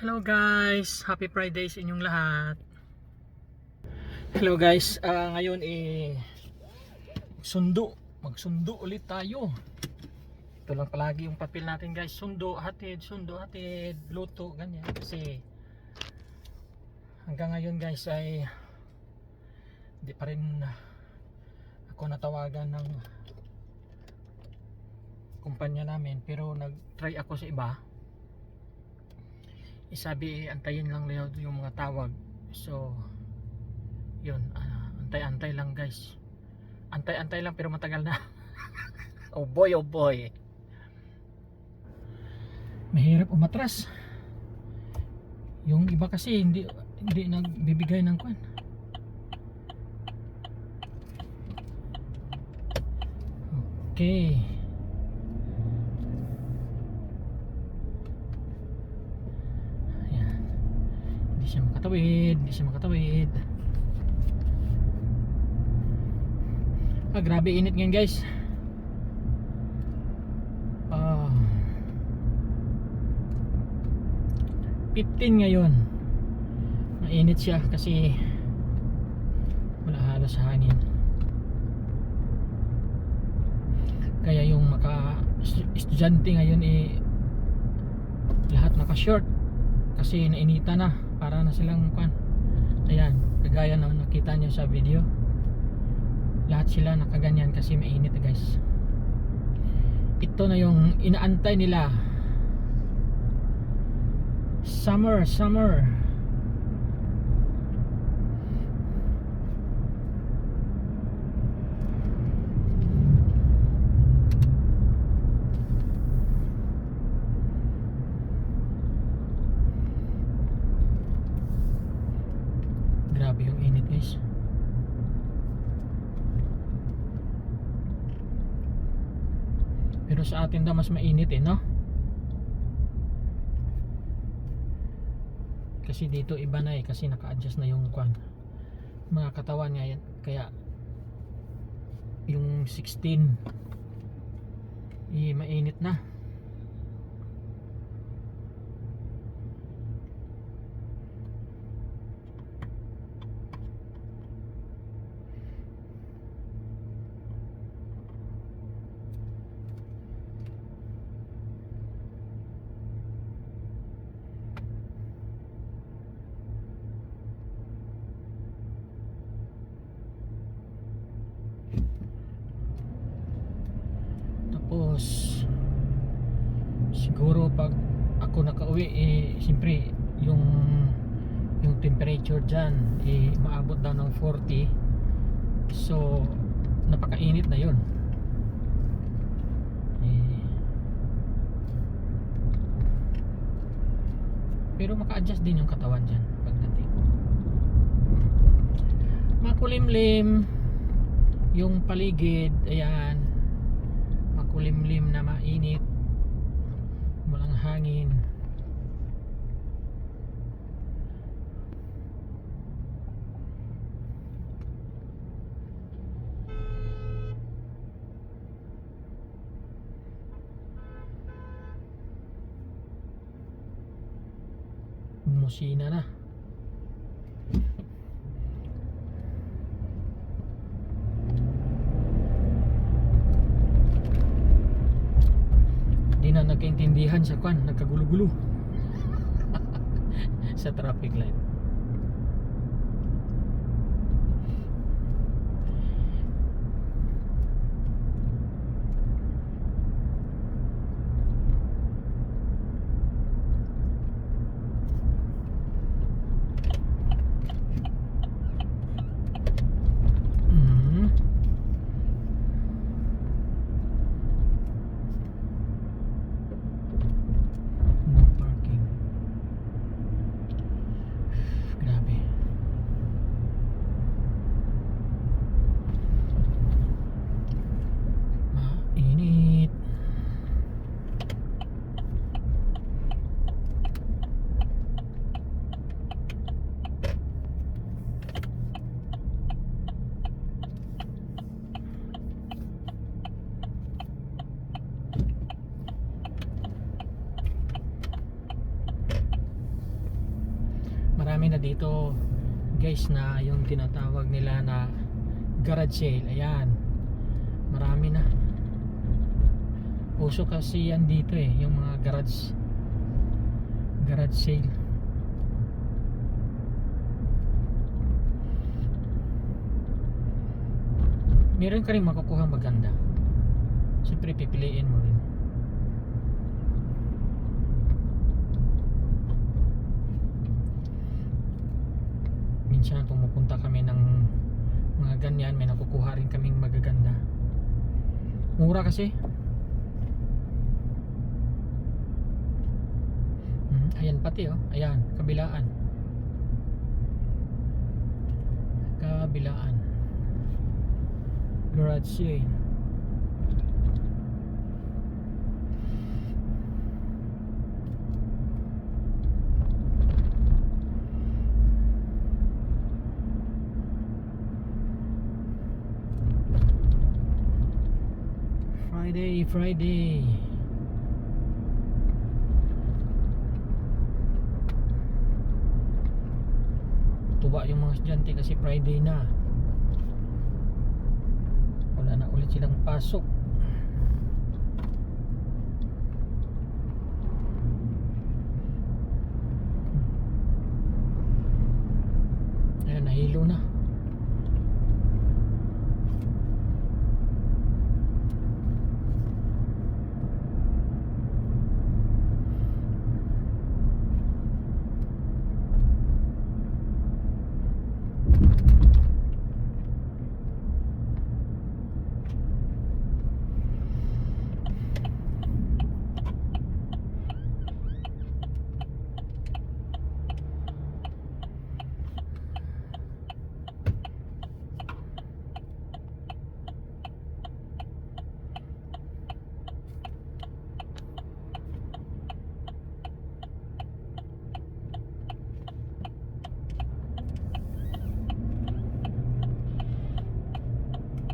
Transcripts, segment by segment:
Hello guys, happy Friday sa inyong lahat. Hello guys, ah, ngayon eh sundo, magsundo ulit tayo. Ito lang palagi yung papel natin guys, sundo, hatid, sundo, hatid, luto, ganyan. Kasi hanggang ngayon guys ay hindi pa rin ako natawagan ng kumpanya namin. Pero nag-try ako sa iba isabi antayin lang nila yung mga tawag. So yun ah, antay-antay lang guys. Antay-antay lang pero matagal na. Oh boy oh boy. Mahirap umatras. Yung iba kasi hindi hindi nagbibigay ng kwan. Okay Ayan. Hindi siya makatawid, hindi siya makatawid. Ah, grabe init ngayon, guys. Ah. 15 ngayon. Mainit siya kasi wala halos hangin. Kaya yung maka estudyante ngayon eh lahat naka-short kasi nainita na para na silang kan ayan kagaya na nakita nyo sa video lahat sila nakaganyan kasi mainit guys. Ito na yung inaantay nila. Summer summer. Grabe yung init guys pero sa atin daw mas mainit eh no? Kasi dito iba na eh kasi naka-adjust na yung kwan. Mga katawan nga yan. Kaya yung 16 eh, mainit na Tapos siguro pag ako nakauwi eh siyempre yung yung temperature diyan eh maabot daw ng 40. So napakainit na 'yon. Eh, pero maka-adjust din yung katawan diyan pagdating. Makulimlim yung paligid, ayan makulimlim na mainit. Walang hangin. Musina na di na nagkaintindihan sa kwan nagkagulo-gulo sa traffic light Mhm. No parking. marami na dito guys na yung tinatawag nila na garage sale. Ayan. Marami na. Uso kasi yan dito eh yung mga garage garage sale. Meron ka rin makukuha maganda. Siyempre pipiliin mo rin minsan pumupunta kami ng mga ganyan may nakukuha rin kaming magaganda. Mura kasi. Hmm, ayan pati oh. Ayan kabilaan. Kabilaan. Garage sale Friday, Friday. Tuwa yung mga estudyante kasi Friday na. Wala na ulit silang pasok. Ayan, nahilo na.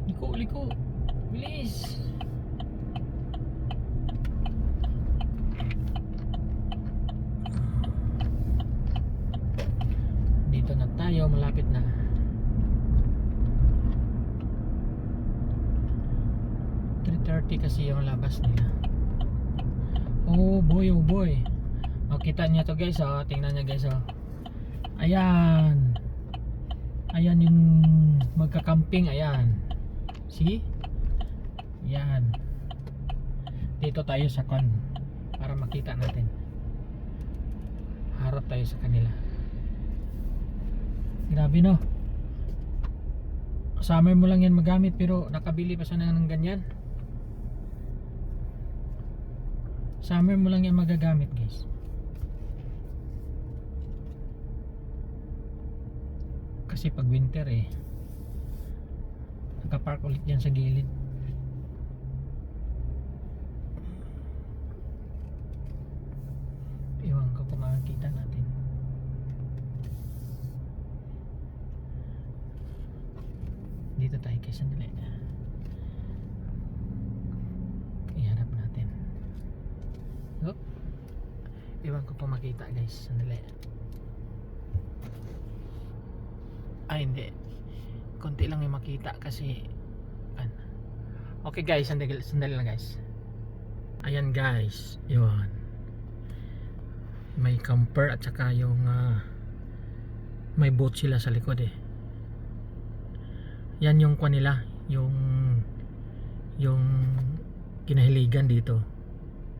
Liko, liko. Bilis. Dito na tayo, malapit na. .30 kasi yung labas nila. Oh boy, oh boy. Oh, kita niya to guys, oh. Tingnan niya guys, oh. Ayan. Ayan yung magka-camping, ayan. See? Yan. Dito tayo sa kon para makita natin. Harap tayo sa kanila. Grabe no. Summer mo lang yan magamit pero nakabili pa sana ng ganyan. Summer mo lang yan magagamit guys. Kasi pag winter eh nakapark ulit yan sa gilid iwan ko kung makakita natin dito tayo kay sandali ihanap natin oh. iwan ko makita guys. Sandali. Ay hindi. Konti lang yung makita kasi an. okay guys. Sandali, sandali lang guys. Ayan guys. Yun. May camper at saka yung ah, may boat sila sa likod eh. Yan yung kwa nila. Yung yung kinahiligan dito